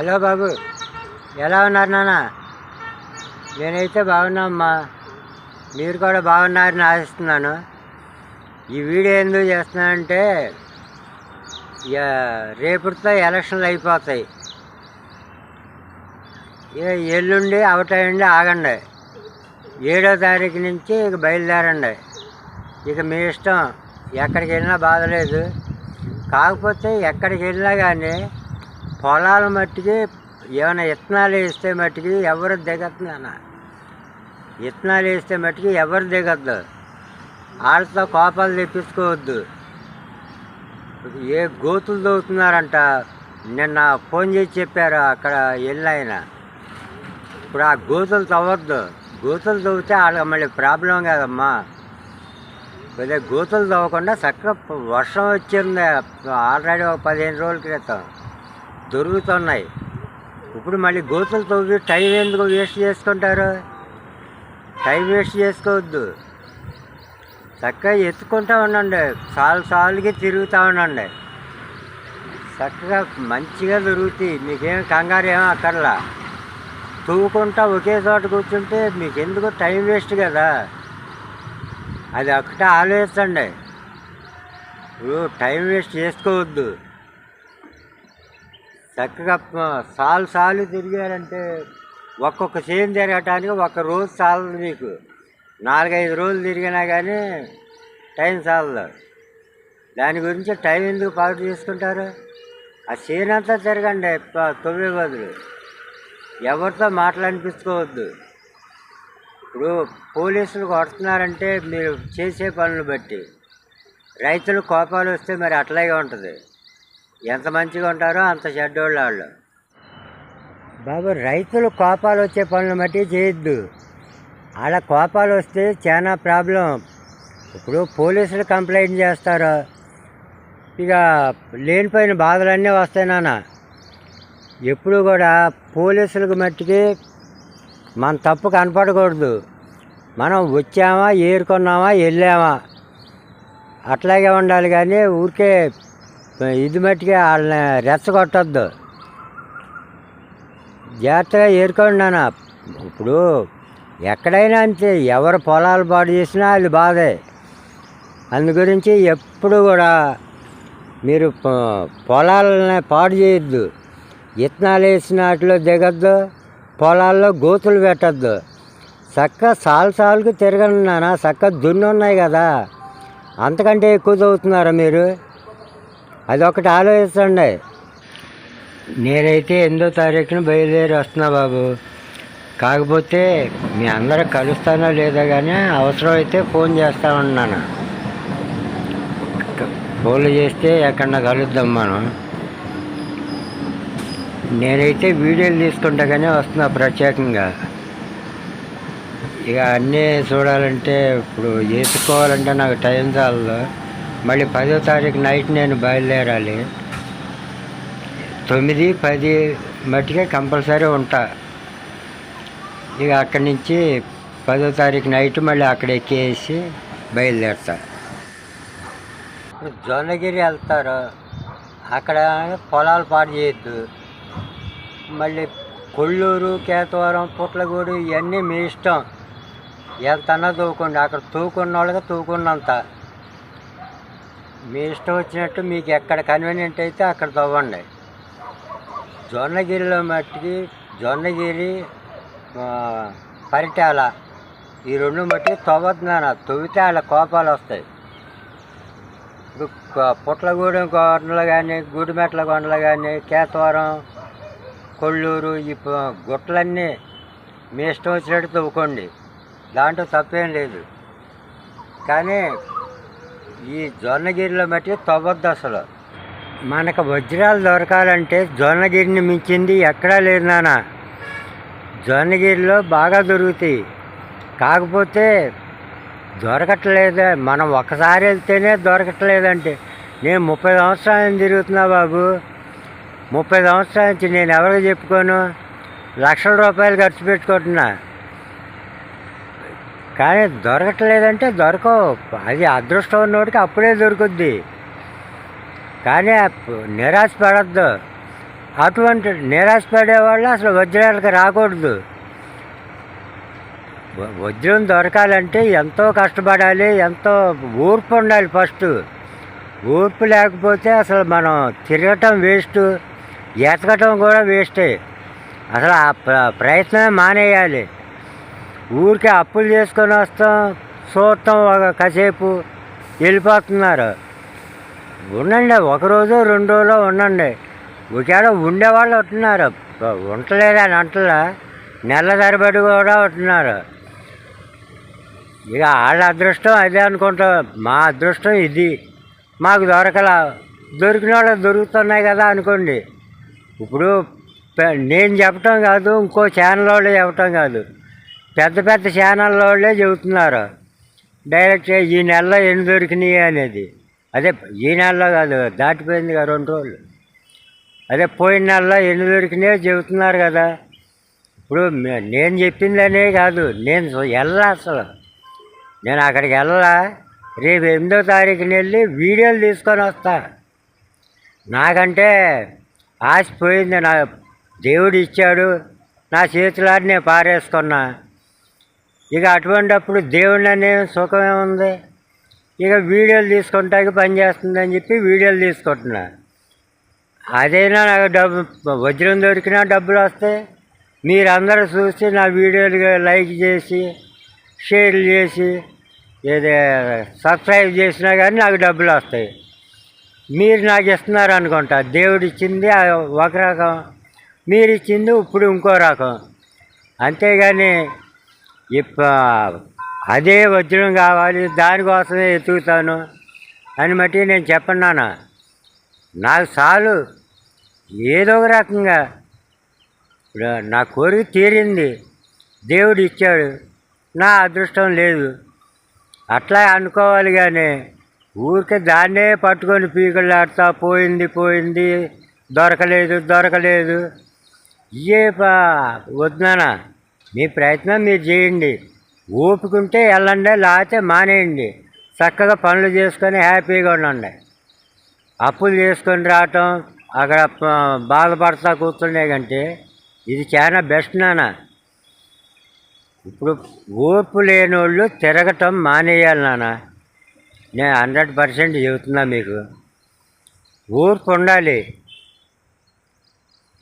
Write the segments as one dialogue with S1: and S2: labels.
S1: Hello బాబు. ఎలా ఉన్నారు నాన్న? నేనైతే బాగున్నామ్మా. మీరు కూడా బాగున్నారని ఆశిస్తున్నాను. ఈ వీడియో ఎందుకు చేస్తున్నానంటే ఇక రేపటితో ఎలక్షన్లు అయిపోతాయి. ఇక ఎల్లుండి అవటండి ఆగండి. ఏడో తారీఖు నుంచి ఇక బయలుదేరండి. ఇక మీ ఇష్టం. ఎక్కడికి వెళ్ళినా బాధ లేదు కాకపోతే ఎక్కడికి వెళ్ళినా కానీ పొలాల మట్టికి ఏమైనా విత్తనాలు వేస్తే మట్టికి ఎవరు దిగద్దు అన్న విత్తనాలు వేస్తే మట్టికి ఎవరు దిగద్దు. వాళ్ళతో కోపాలు తెప్పించుకోవద్దు. ఏ గోతులు దవ్వుతున్నారంట నిన్న ఫోన్ చేసి చెప్పారు అక్కడ వెళ్ళాయన ఇప్పుడు ఆ గోతులు తవ్వద్దు. గోతులు తవ్వితే వాళ్ళకి మళ్ళీ ప్రాబ్లం కదమ్మా. కొద్దిగా గోతులు తవ్వకుండా చక్కగా వర్షం వచ్చింది ఆల్రెడీ ఒక పదిహేను రోజుల క్రితం. దొరుకుతున్నాయి. ఇప్పుడు మళ్ళీ గోతులు తవ్వి టైం ఎందుకు వేస్ట్ చేసుకుంటారు? టైం వేస్ట్ చేసుకోవద్దు. చక్కగా ఎత్తుకుంటా ఉండండి. సాలు సాలుకి తిరుగుతూ ఉండండి. చక్కగా మంచిగా దొరుకుతాయి. మీకేం కంగారు ఏమో అక్కర్లా. తవ్వుకుంటా ఒకే చోట కూర్చుంటే మీకు ఎందుకు టైం వేస్ట్ కదా? అది ఒకటే ఆలోచించండి. ఇప్పుడు టైం వేస్ట్ చేసుకోవద్దు. చక్కగా సాలు సాలు తిరిగారంటే ఒక్కొక్క చేను తిరగటానికి ఒక రోజు చాలదు మీకు. నాలుగైదు రోజులు తిరిగినా కానీ టైం చాలదు దాని గురించి టైం ఎందుకు పాటు చేసుకుంటారు? ఆ చేను అంతా తిరగండి తొమ్మిది బదులు ఎవరితో మాట్లాడిపించుకోవద్దు. ఇప్పుడు పోలీసులు కొడుతున్నారంటే మీరు చేసే పనులు బట్టి. రైతులు కోపాలు వస్తే మరి అట్లాగే ఉంటుంది. ఎంత మంచిగా ఉంటారో అంత చెడ్డోళ్ళు వాళ్ళు. బాబు రైతులు కోపాలు వచ్చే పనులు బట్టి చేయొద్దు. అలా కోపాలు వస్తే చాలా ప్రాబ్లం. ఇప్పుడు పోలీసులు కంప్లైంట్ చేస్తారు. ఇక లేనిపోయిన బాధలన్నీ వస్తాయి నాన్న. ఎప్పుడు కూడా పోలీసులకు మట్టికి మన తప్పు కనపడకూడదు. మనం వచ్చామా ఏరుకున్నామా వెళ్ళామా. అట్లాగే ఉండాలి కానీ ఊరికే ఇది మట్టికి వాళ్ళని రెచ్చగొట్టద్దు. జాగ్రత్తగా ఏరుకోండి నాన్న. ఇప్పుడు ఎక్కడైనా అంతే ఎవరు పొలాలు పాడు చేసినా అది బాధే. అందు గురించి ఎప్పుడు కూడా మీరు పొలాలని పాడు చేయొద్దు. విత్తనాలు వేసిన వాటిలో దిగద్దు పొలాల్లో గోతులు పెట్టద్దు. చక్క సాలు సాలుకు తిరగండి నాన్న చక్క దున్నున్నాయి కదా. అంతకంటే ఎక్కువ చదువుతున్నారా మీరు? అదొకటి ఆలోచించండి. నేనైతే ఎనిమిదో తారీఖున బయలుదేరి వస్తున్నా బాబు. కాకపోతే మీ అందరూ కలుస్తానో లేదో కానీ అవసరం అయితే ఫోన్ చేస్తా ఉన్నాను. ఫోన్లు చేస్తే ఎక్కడన్నా కలుద్దాం మనం. నేనైతే వీడియోలు తీసుకుంటా కానీ వస్తున్నా ప్రత్యేకంగా. ఇక అన్నీ చూడాలంటే ఇప్పుడు వేసుకోవాలంటే నాకు టైం చాలదు. మళ్ళీ పదో తారీఖు నైట్ నేను బయలుదేరాలి. తొమ్మిది పది మట్టిగా కంపల్సరీ ఉంటా. ఇక అక్కడి నుంచి పదో తారీఖు నైట్ మళ్ళీ అక్కడ ఎక్కేసి బయలుదేరుతా. ఇప్పుడు జొన్నగిరి వెళ్తారు. అక్కడ పొలాలు పాడు చేయొద్దు. మళ్ళీ కొల్లూరు కేతవరం పుట్లగూడు ఇవన్నీ మీ ఇష్టం. ఎంత అన్నా తవ్వుకోండి అక్కడ తూకున్న వాళ్ళకి తూకున్నంత. మీ ఇష్టం వచ్చినట్టు మీకు ఎక్కడ కన్వీనియంట్ అయితే అక్కడ తవ్వండి. జొన్నగిరిలో మట్టికి జొన్నగిరి పరిటాల ఈ రెండు మట్టి తవ్వద్దున్నాను తవ్వితే వాళ్ళ కోపాలు వస్తాయి. ఇప్పుడు పుట్లగూడెం కొండలు కానీ గుడిమెట్ల కొండలు కానీ కేతవరం కొల్లూరు ఈ గుట్లన్నీ గుట్టలన్నీ మీ ఇష్టం వచ్చినట్టు తవ్వుకోండి. దాంట్లో తప్పేం లేదు. కానీ ఈ జొన్నగిరిలో మట్టి తవ్వద్దు అసలు. మనకు వజ్రాలు దొరకాలంటే జొన్నగిరిని మించింది ఎక్కడా లేదు నాన్న. జొన్నగిరిలో బాగా దొరుకుతాయి. కాకపోతే దొరకట్లేదు. మనం ఒకసారి వెళ్తేనే దొరకట్లేదంటే. నేను ముప్పై సంవత్సరాలు తిరుగుతున్నా బాబు. ముప్పై సంవత్సరాల నుంచి నేను ఎవరికి చెప్పుకోను? లక్షల రూపాయలు ఖర్చు పెట్టుకుంటున్నా. కానీ దొరకట్లేదంటే దొరకవు. అది అదృష్టం ఉన్నోడికి అప్పుడే దొరుకుద్ది. కానీ అప్- నిరాశ పడద్దు. అటువంటి నిరాశపడే వాళ్ళు అసలు వజ్రాలకు రాకూడదు. వజ్రం దొరకాలంటే ఎంతో కష్టపడాలి ఎంతో ఊర్పు ఉండాలి ఫస్ట్. ఊర్పు లేకపోతే అసలు మనం తిరగటం వేస్ట్ ఎతకటం కూడా వేస్టే. అసలు ఆ ప్ర- ప్రయత్నమే మానేయాలి. ఊరికే అప్పులు చేసుకొని వస్తాం చూడటం ఒక కాసేపు వెళ్ళిపోతున్నారు. ఉండండి ఒక రోజు రెండు రోజులు ఉండండి. ఒకవేళ ఉండేవాళ్ళు ఉంటున్నారు. ఉండలేదు అని అంటలా? నెల తరబడి కూడా ఉంటున్నారు. ఇక వాళ్ళ అదృష్టం అదే అనుకుంటా. మా అదృష్టం ఇది. మాకు దొరకలా. దొరికిన వాళ్ళు దొరుకుతున్నాయి కదా అనుకోండి. ఇప్పుడు పె- నేను చెప్పటం కాదు ఇంకో ఛానల్ వాళ్ళు చెప్పటం కాదు. పెద్ద పెద్ద ఛానల్ వాళ్ళే చెబుతున్నారు. డైరెక్ట్ ఈ నెలలో ఎన్ని దొరికినాయి అనేది. అదే ఈ నెలలో కాదు దాటిపోయింది కదా రెండు రోజులు. అదే పోయిన నెలలో ఎన్ని దొరికినాయో చెబుతున్నారు కదా. ఇప్పుడు నేను చెప్పిందనే కాదు నేను వెళ్ళా అసలు. నేను అక్కడికి వెళ్ళా రేపు ఎనిమిదో తారీఖున వెళ్ళి వీడియోలు తీసుకొని వస్తా. నాకంటే ఆశ పోయింది నా దేవుడు ఇచ్చాడు. నా చేతులాడి నేను పారేసుకున్నా. ఇక అటువంటప్పుడు దేవుడి అనే సుఖమే ఉంది. ఇక వీడియోలు తీసుకుంటానికి పని చేస్తుందని చెప్పి వీడియోలు తీసుకుంటున్నా. అదైనా నాకు డబ్బు వజ్రం దొరికినా డబ్బులు వస్తాయి. మీరందరూ చూసి నా వీడియోలు లైక్ చేసి షేర్లు చేసి ఏదో సబ్స్క్రైబ్ చేసినా కానీ నాకు డబ్బులు వస్తాయి. మీరు నాకు ఇస్తున్నారు అనుకుంటా. దేవుడు ఇచ్చింది ఒక రకం. మీరు ఇచ్చింది ఇప్పుడు ఇంకో రకం. అంతేగాని ఇప్ప అదే వజ్రం కావాలి దానికోసమే ఎతుకుతాను అని బట్టి నేను చెప్పన్నాను నాకు చాలు. ఏదో ఒక రకంగా. ఇప్పుడు నా కోరిక తీరింది. దేవుడు ఇచ్చాడు. నా అదృష్టం లేదు. అట్లా అనుకోవాలి కానీ ఊరికే దాన్నే పట్టుకొని పీకలాడుతా పోయింది పోయింది దొరకలేదు దొరకలేదు. ఏ పా వద్దునా మీ ప్రయత్నం మీరు చేయండి. ఊపుకుంటే వెళ్ళండి లేకపోతే మానేయండి. చక్కగా పనులు చేసుకొని హ్యాపీగా ఉండండి. అప్పులు చేసుకొని రావటం అక్కడ బాధపడతా కూర్చుండే కంటే ఇది చాలా బెస్ట్ నాన్న. ఇప్పుడు ఓర్పు లేని వాళ్ళు తిరగటం మానేయాలి నాన్న. నేను హండ్రెడ్ పర్సెంట్ చెబుతున్నా మీకు. ఓర్పు ఉండాలి.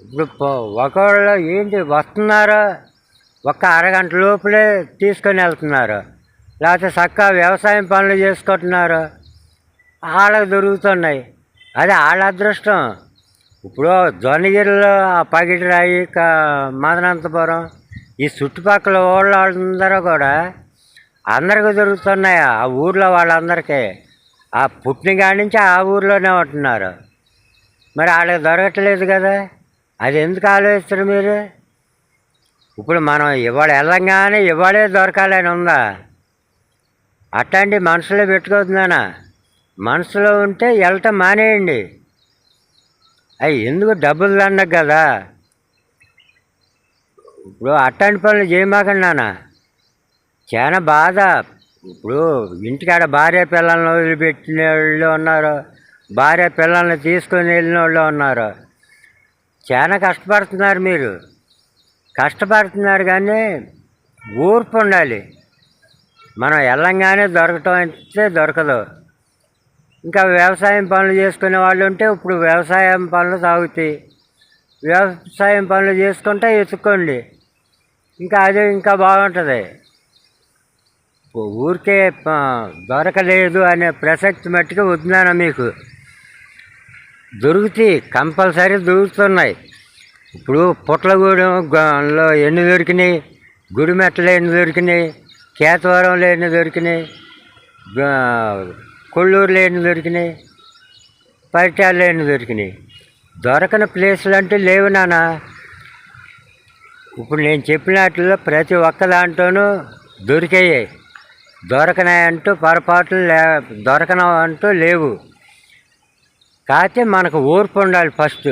S1: ఇప్పుడు ఒకవేళ ఏంటి వస్తున్నారా? ఒక్క అరగంట లోపలే తీసుకొని వెళ్తున్నారు. లేకపోతే చక్కగా వ్యవసాయం పనులు చేసుకుంటున్నారు. వాళ్ళకి దొరుకుతున్నాయి. అది వాళ్ళ అదృష్టం. ఇప్పుడు జొన్నగిరిలో ఆ పగిటిరాయి మదనంతపురం ఈ చుట్టుపక్కల వాళ్ళందరూ కూడా అందరికి దొరుకుతున్నాయి ఆ ఊర్లో వాళ్ళందరికీ. ఆ పుట్టిన కాడి నుంచి ఆ ఊర్లోనే ఉంటున్నారు. మరి వాళ్ళకి దొరకట్లేదు కదా. అది ఎందుకు ఆలోచిస్తారు మీరు? ఇప్పుడు మనం ఇవాళ వెళ్ళంగానే ఇవాళే దొరకాలని ఉందా? అట్లాంటి మనసులో పెట్టుకోతున్నానా? మనసులో ఉంటే వెళ్ళటం మానేయండి. అవి ఎందుకు డబ్బులు దండకు కదా? ఇప్పుడు అట్లాంటి పనులు చేయమాకండి నాన్న. చాలా బాధ. ఇప్పుడు ఇంటికాడ భార్య పిల్లల్ని వదిలిపెట్టిన వాళ్ళు ఉన్నారు. భార్య పిల్లల్ని తీసుకొని వెళ్ళిన వాళ్ళు ఉన్నారు. చాలా కష్టపడుతున్నారు మీరు. కష్టపడుతున్నారు కానీ ఊర్పు ఉండాలి. మనం వెళ్ళంగానే దొరకటం అంటే దొరకదు. ఇంకా వ్యవసాయం పనులు చేసుకునే వాళ్ళు ఉంటే ఇప్పుడు వ్యవసాయం పనులు సాగుతాయి. వ్యవసాయం పనులు చేసుకుంటే ఎత్తుక్కోండి ఇంకా అదే ఇంకా బాగుంటుంది. ఊరికే దొరకలేదు అనే ప్రసక్తి మట్టుకు వద్దున్నాను మీకు. దొరుకుతాయి కంపల్సరీ దొరుకుతున్నాయి. ఇప్పుడు పుట్లగూడెంలో ఎన్ని దొరికినాయి? గుడిమెట్టలు ఎన్ని దొరికినాయి? కేతవరంలో ఎన్ని దొరికినాయి? కొల్లూరులో ఎన్ని దొరికినాయి? పరిటాల్లో ఎన్ని దొరికినాయి? దొరకని ప్లేసులు అంటే లేవు నాన్న. ఇప్పుడు నేను చెప్పినట్లో ప్రతి ఒక్క దాంట్లోనూ దొరికాయి. దొరకనాయంటూ పొరపాట్లు లే దొరకన అంటూ లేవు. కాకపోతే మనకు ఓర్పు ఉండాలి ఫస్ట్.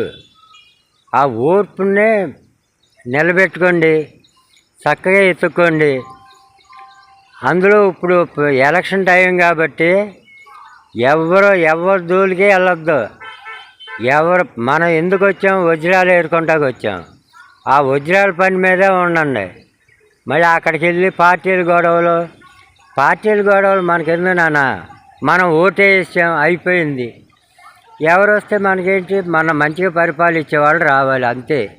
S1: ఆ ఓర్పునే నిలబెట్టుకోండి చక్కగా ఎత్తుక్కోండి అందులో ఇప్పుడు ఎలక్షన్ టైం కాబట్టి ఎవరు ఎవరు దూలికే వెళ్ళొద్దు. ఎవరు మనం ఎందుకు వచ్చాం? వజ్రాలు ఏరుకుంటాకి వచ్చాం. ఆ వజ్రాల పని మీదే ఉండండి. మళ్ళీ అక్కడికి వెళ్ళి పార్టీల గొడవలు పార్టీల గొడవలు మనకెందు నాన్న? మనం ఓటేసాం అయిపోయింది. ఎవరు వస్తే మనకేంటి? మన మంచిగా పరిపాలించే వాళ్ళు రావాలి అంతే.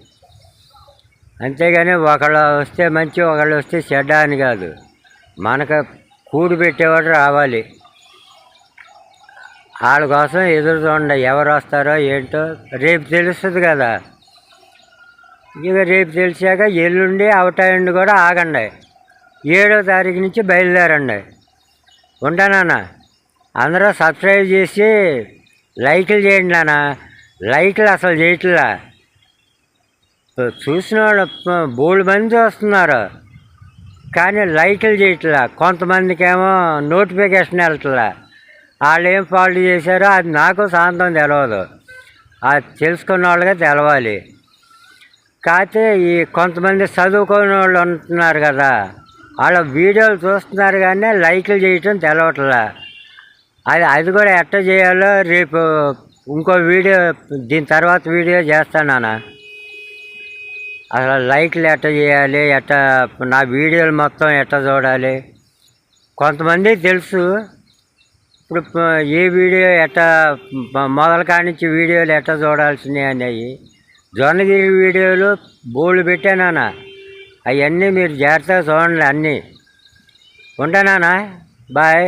S1: అంతేగాని ఒకళ్ళు వస్తే మంచి ఒకళ్ళు వస్తే చెడ్డ అని కాదు. మనకు కూడు పెట్టేవాడు రావాలి. వాళ్ళ కోసం ఎదురు చూడండి ఎవరు వస్తారో ఏంటో. రేపు తెలుస్తుంది కదా. ఇక రేపు తెలిసాక ఎల్లుండి అవటాయండి కూడా ఆగండి. ఏడో తారీఖు నుంచి బయలుదేరండి. ఉంటానన్నా అందరూ సబ్స్క్రైబ్ చేసి లైకులు చేయండి నాన్న. లైకులు అసలు చేయట్లా. చూసిన వాళ్ళు బోల్డ్ మంది చూస్తున్నారు. కానీ లైకులు చేయట్లా. కొంతమందికి ఏమో నోటిఫికేషన్ వెళ్తలా. వాళ్ళు ఏం ఫాల్ట్ చేశారో అది నాకు సాంతం తెలియదు అది తెలుసుకున్న వాళ్ళకే తెలవాలి. కాకపోతే ఈ కొంతమంది చదువుకునే వాళ్ళు ఉంటున్నారు కదా వాళ్ళ వీడియోలు చూస్తున్నారు కానీ లైకులు చేయటం తెలవట్లా. అది అది కూడా ఎట్ట చేయాలో రేపు ఇంకో వీడియో దీని తర్వాత వీడియో చేస్తానా అసలు లైక్లు ఎట్ట చేయాలి ఎట్ట నా వీడియోలు మొత్తం ఎట్ట చూడాలి? కొంతమంది తెలుసు ఇప్పుడు ఏ వీడియో ఎట్ట మొదలు మొదల కానించి వీడియోలు ఎట్ట చూడాల్సినవి అనేవి. జొన్నగిరి వీడియోలు బోళ్ళు పెట్టానా అవన్నీ మీరు జాగ్రత్తగా చూడండి అన్నీ. ఉంటానా బాయ్.